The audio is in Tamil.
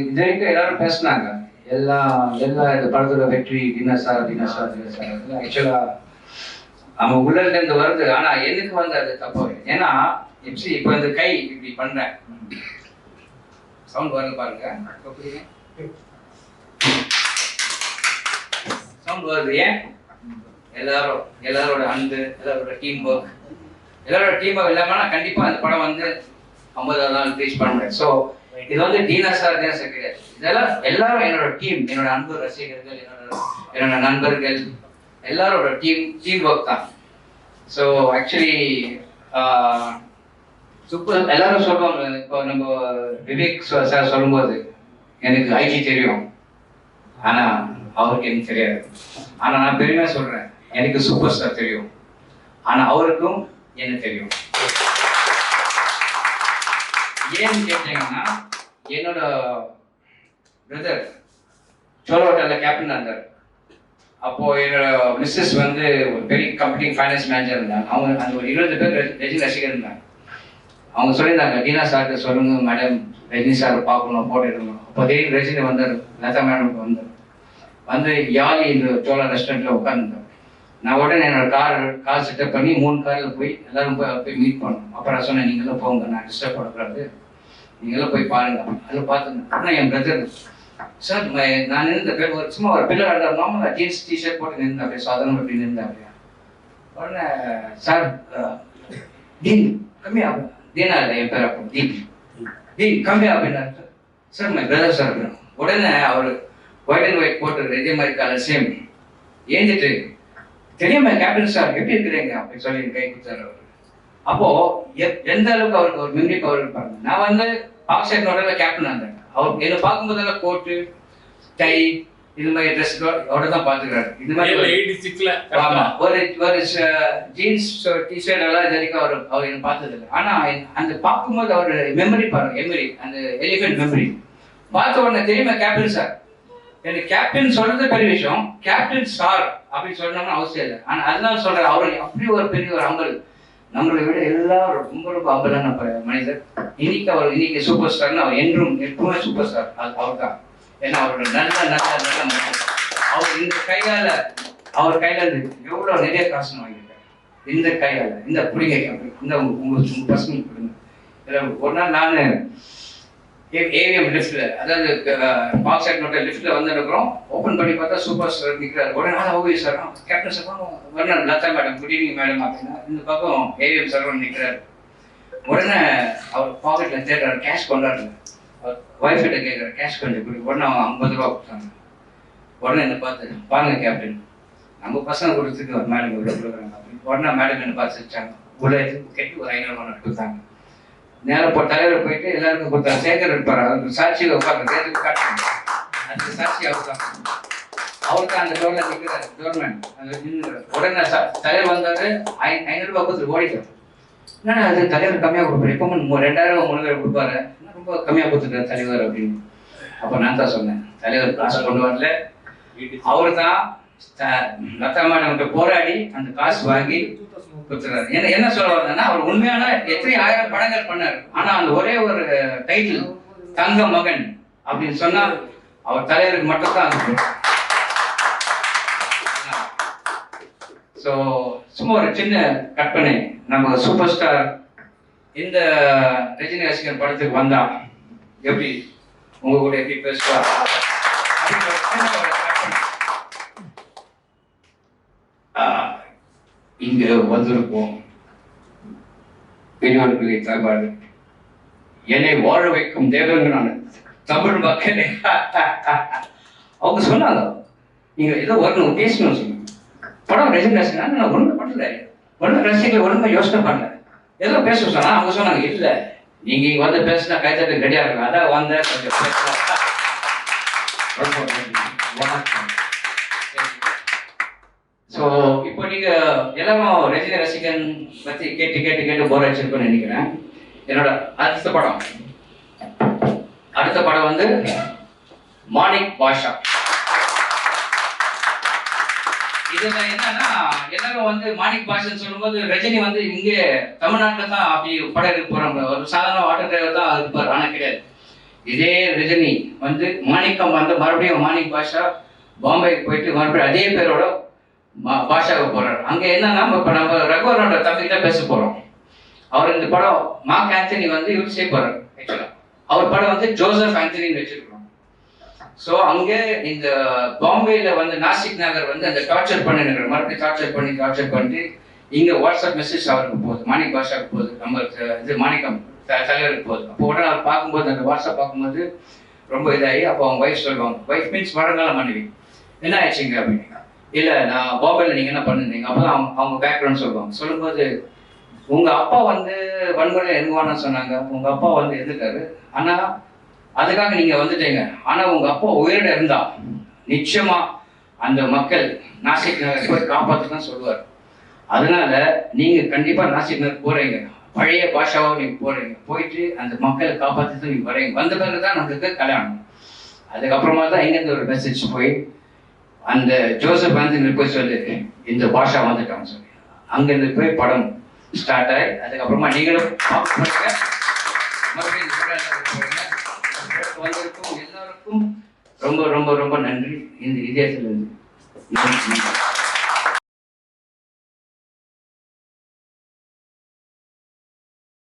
இது வரைக்கும் எல்லாரும் பேசுனாங்க எல்லா எல்லா இந்த படத்தோட வெற்றி சார் டின்னர் சார் ஆக்சுவலா அவன் உள்ள இருந்து வருது ஆனா எனக்கு வந்து அது தப்பு ஏன்னா இப்படி இப்போ இந்த கை இப்படி பண்றேன் சவுண்ட் வருது பாருங்க சவுண்ட் வருது ஏன் எல்லாரும் எல்லாரோட அன்பு எல்லாரோட டீம் ஒர்க் எல்லாரோட டீம் ஒர்க் இல்லாம கண்டிப்பா அந்த படம் வந்து ஐம்பதாவது நாள் ரீச் முடியாது ஸோ இது வந்து டீனா சார் சார் கிடையாது. இதெல்லாம் எல்லாரும் என்னோட டீம் என்னோட அன்பு ரசிகர்கள் என்னோட என்னோட நண்பர்கள் எல்லாரோட டீம் டீம் ஒர்க் தான். ஸோ ஆக்சுவலி சூப்பர் எல்லாரும் சொல்லுவாங்க இப்போ நம்ம விவேக் சார் சொல்லும்போது எனக்கு ஐடி தெரியும். ஆனா அவருக்கு எனக்கு தெரியாது. ஆனா நான் பெருமையா சொல்றேன் எனக்கு சூப்பர் ஸ்டார் தெரியும். ஆனா அவருக்கும் எனக்கு தெரியும். ஏன்னு கேட்டீங்கன்னா என்னோட பிரதர் சோழ ஹோட்டலில் கேப்டன் இருந்தார். அப்போ என்னோட மிஸ்ஸஸ் வந்து ஒரு பெரிய கம்பெனி ஃபைனான்ஸ் மேனேஜர் இருந்தாங்க. அவங்க அந்த ஒரு இருபது பேர் ரஜினி ரசிகர் இருந்தாங்க. அவங்க சொல்லியிருந்தாங்க டீனா சார்கிட்ட சொல்லுங்க மேடம் ரஜினி சார் பார்க்கணும் போட்டு எடுக்கணும். அப்போ திடீர்னு ரஜினி வந்தார் லதா மேடம் வந்தார். வந்து யாழி இந்த சோழா ரெஸ்டாரண்ட்ல உட்காந்துருந்தேன் நான் உடனே என்னோட கார் கார் செட்டப் பண்ணி மூணு காரில் போய் எல்லாரும் போய் போய் மீட் பண்ணோம் அப்புறம் நான் சொன்னேன் நீங்களும் போங்க நான் டிஸ்டர்ப் பண்ணக்கூடாது. நீங்களும் போய் பாருங்க. அதில் பார்த்துங்க ஆனால் என் பிரதர் சார் நான் நின்ற பேர் ஒரு சும்மா ஒரு பில்லர் இருந்தார் நார்மலாக ஜீன்ஸ் டிஷர்ட் போட்டு நின்றேன் அப்படியே சாதாரண அப்படி நின்றேன் அப்படியா. உடனே சார் டீன் கம்மியா தீனா இல்லை என் பேர் அப்போ டீன் டீன் கம்மியா அப்படின்னா சார் மை பிரதர் சார் உடனே அவர் ஒயிட் அண்ட் ஒயிட் போட்டு இதே மாதிரி கலர் சேம் ஏந்திட்டு தெரியுமா கேப்டன் சார் எப்படி இருக்கிறீங்க? அப்படின்னு சொல்லி கை கொடுத்தாரு அவர். அப்போ எந்த அளவுக்கு அவருக்கு ஒரு மெமரி பவர் இருப்பாங்க நான் வந்து நோடல கேப்டன் இருந்தேன். அவர் என்னை பார்க்கும்போதெல்லாம் கோட்டு டை இது மாதிரி ட்ரெஸ் அவரோட தான் பார்த்துக்கிறாரு. இது மாதிரி ஆமா. ஒரு ஒரு ஜீன்ஸ் டிஷர்ட் எல்லாம் இது வரைக்கும் அவர் அவர் என்ன பார்த்தது இல்லை ஆனா அந்த பார்க்கும்போது அவர் மெமரி பாருங்க மெமரி அந்த எலிஃபென்ட் மெமரி பார்த்த உடனே தெரியுமா கேப்டன் சார்? எனக்கு கேப்டன் சொல்றது பெரிய விஷயம். கேப்டன் சார் அப்படின்னு சொல்லணும்னு அவசியம் இல்லை. ஆனால் அதனால சொல்றேன் அவர் அப்படி ஒரு பெரிய ஒரு அம்பல். நம்மளை விட எல்லாரும் ரொம்ப ரொம்ப அம்பலான மனிதர். இன்னைக்கு அவர் இன்னைக்கு சூப்பர் ஸ்டார்னு அவர் என்றும் எப்பவுமே சூப்பர் ஸ்டார் அது அவர் தான் ஏன்னா அவரோட நல்ல நல்ல நல்ல மனிதர். அவர் இந்த கையால அவர் கையில இருந்து எவ்வளவு நிறைய காசு வாங்கியிருக்காரு இந்த கையால இந்த புடிங்க இந்த உங்க உங்க பசங்க கொடுங்க. ஒரு நாள் நான் ஏவிஎம் லிஃப்ட்ல அதாவது பால் சைட் நோட்ட லிஃப்ட்ல வந்துருக்கிறோம் ஓப்பன் பண்ணி பார்த்தா சூப்பர் ஸ்டார் நிற்கிறார் உடனே நான் ஓவி சார் கேப்டன் சார் வரணும் Latha madam good evening madam அப்படின்னா இந்த பக்கம் ஏவிஎம் சார் நிற்கிறார் உடனே அவர் பாக்கெட்ல தேடுறாரு. கேஷ் கொண்டாடுறாரு. அவர் ஒய்ஃப் கிட்ட கேட்குறாரு கேஷ் கொஞ்சம் கொடு. உடனே அவங்க ஐம்பது ரூபா கொடுத்தாங்க. உடனே என்ன பார்த்து பாருங்க கேப்டன் நம்ம பசங்க கொடுத்துருக்கு ஒரு மேடம் இவ்வளோ கொடுக்குறாங்க. அப்படின்னு உடனே மேடம் என்ன பார்த்து வச்சாங்க. உள்ள கெட்டு ஒரு ஐநூறுபா ரூபா கொடுத்தாங்க. நேரம் போ தலைவர் போயிட்டு எல்லாருக்கும் கொடுத்தாரு சேகர் இருப்பார் அவர் சாட்சி உட்காந்து தேர்தல் காட்டுறாங்க அந்த சாட்சி அவர் தான். அவர் தான் அந்த டோர்ல நிற்கிறார் கவர்மெண்ட் அந்த. உடனே தலைவர் வந்தாரு ஐ- ஐநூறு ரூபாய் கொடுத்து ஓடிட்டார். என்னடா அது தலைவர் கம்மியா கொடுப்பாரு. எப்பவுமே ரெண்டாயிரம் மூணாயிரம் கொடுப்பாரு. என்ன ரொம்ப கம்மியா கொடுத்துட்டார் தலைவர் அப்படின்னு. அப்ப நான் தான் சொன்னேன் தலைவர் காசு கொண்டு வரல. அவர் தான் லதா மேடம் போராடி அந்த காசு வாங்கி கொடுத்துறாரு. என்ன என்ன சொல்ல வந்தேன்னா அவர் உண்மையான எத்தனை ஆயிரம் படங்கள் பண்ணார். ஆனா அந்த ஒரே ஒரு டைட்டில் தங்க மகன் அப்படின்னு சொன்னா அவர் தலைவருக்கு மட்டும் தான் ஸோ சும்மா ஒரு சின்ன கற்பனை. நம்ம சூப்பர் ஸ்டார் இந்த ரஜினி ரசிகர் படத்துக்கு வந்தா எப்படி? உங்க கூட எப்படி பேசுவா அப்படின்னு ஒரு சின்ன ஒரு கற்பனை. ஆஹ், இங்க வந்திருப்போம். பெரியவர்களை தகவல் என்னை வாழ வைக்கும் தேவங்க நான் தமிழ் மக்களே. அவங்க சொன்னாங்க நீங்க ஏதோ வரணும் பேசணும் சொன்னாங்க. படம் ரெசிக்னேஷன் நான் ஒண்ணுமே பண்ணல. ஒண்ணும் ரசிக்கல ஒன்றுமே யோசனை பண்ணல. ஏதோ பேச சொன்னா அவங்க சொன்னாங்க இல்ல நீங்க இங்க வந்து பேசினா கைத்தட்டு கிடையாது அதான் வந்த கொஞ்சம் பேசலாம் ரொம்ப நன்றி. வணக்கம் ஸோ இப்போ நீங்க எல்லாரும் ரஜினி ரசிகன் பத்தி கேட்டு கேட்டு கேட்டு போர் அடிச்சிருக்குன்னு நினைக்கிறேன். என்னோட அடுத்த படம். அடுத்த படம் வந்து மாணிக் பாஷா. இதுல என்னன்னா எல்லாரும் வந்து மாணிக் பாஷன் சொல்லும்போது ரஜினி வந்து இங்கே தமிழ்நாட்டில் தான் அப்படி படம் எடுக்க போறாங்க. ஒரு சாதாரண ஆட்டோ டிரைவர் தான் இருப்பார் ஆனால் கிடையாது. இதே ரஜினி வந்து மாணிக்கம் வந்து மறுபடியும் மாணிக் பாஷா பாம்பேக்கு போயிட்டு மறுபடியும் அதே பேரோட பாஷாவுக்கு போறாரு. அங்க என்னன்னா இப்ப நம்ம ரகுவரனோட தம்பிகிட்ட பேச போறோம் அவர் இந்த படம் மார்க் ஆந்தனி வந்து இவர் செய்ய போறாரு ஆக்சுவலா அவர் படம் வந்து ஜோசப் ஆந்தனின்னு வச்சிருக்கிறோம் ஸோ அங்கே இந்த பாம்பேல வந்து நாசிக் நகர் வந்து அந்த டார்ச்சர் பண்ணிருக்கிற மறுபடியும் டார்ச்சர் பண்ணி டார்ச்சர் பண்ணிட்டு இங்க வாட்ஸ்அப் மெசேஜ் அவருக்கு போகுது. மாணிக் பாஷாவுக்கு போகுது. நம்ம இது மாணிக்கம் த- தலைவருக்கு போகுது. அப்போ உடனே அவர் பார்க்கும்போது அந்த வாட்ஸ்அப் பார்க்கும்போது ரொம்ப இதாகி அப்போ அவங்க ஒய்ஃப் சொல்லுவாங்க ஒய்ஃப் மீன்ஸ் மழங்கால மனைவி. என்ன ஆயிடுச்சுங்க அப்படின்னு இல்லை நான் பாம்பேல நீங்கள் என்ன பண்ணுனீங்க? அப்போ அவங்க அவங்க பேக்ரவுண்ட் சொல்லுவாங்க. சொல்லும்போது உங்கள் அப்பா வந்து வன்முறை இறங்குவான்னு சொன்னாங்க. உங்க அப்பா வந்து இருந்துட்டாரு. ஆனால் அதுக்காக நீங்கள் வந்துட்டீங்க. ஆனால் உங்க அப்பா உயிரோட இருந்தா நிச்சயமா அந்த மக்கள் நாசிக் நகர் போய் காப்பாற்றுதான் சொல்லுவார். அதனால நீங்கள் கண்டிப்பாக நாசிக் நகர் போகிறீங்க பழைய பாஷாவா நீங்க போகிறீங்க போயிட்டு அந்த மக்களை காப்பாற்றிட்டு நீங்க வரீங்க. வந்த பிறகு தான் நம்மளுக்கு கல்யாணம். அதுக்கப்புறமா தான் இங்கேருந்து ஒரு மெசேஜ் போய் அந்த ஜோசப் ஆந்தனி போய் சொல்லு இந்த பாஷா வந்துட்டான்னு சொல்லி. அங்கிருந்து போய் படம் ஸ்டார்ட் ஆகி அதுக்கப்புறமா நீங்களும் வந்திருக்கும் எல்லாருக்கும் ரொம்ப ரொம்ப ரொம்ப நன்றி. இந்த இதயத்திலிருந்து. நன்றி.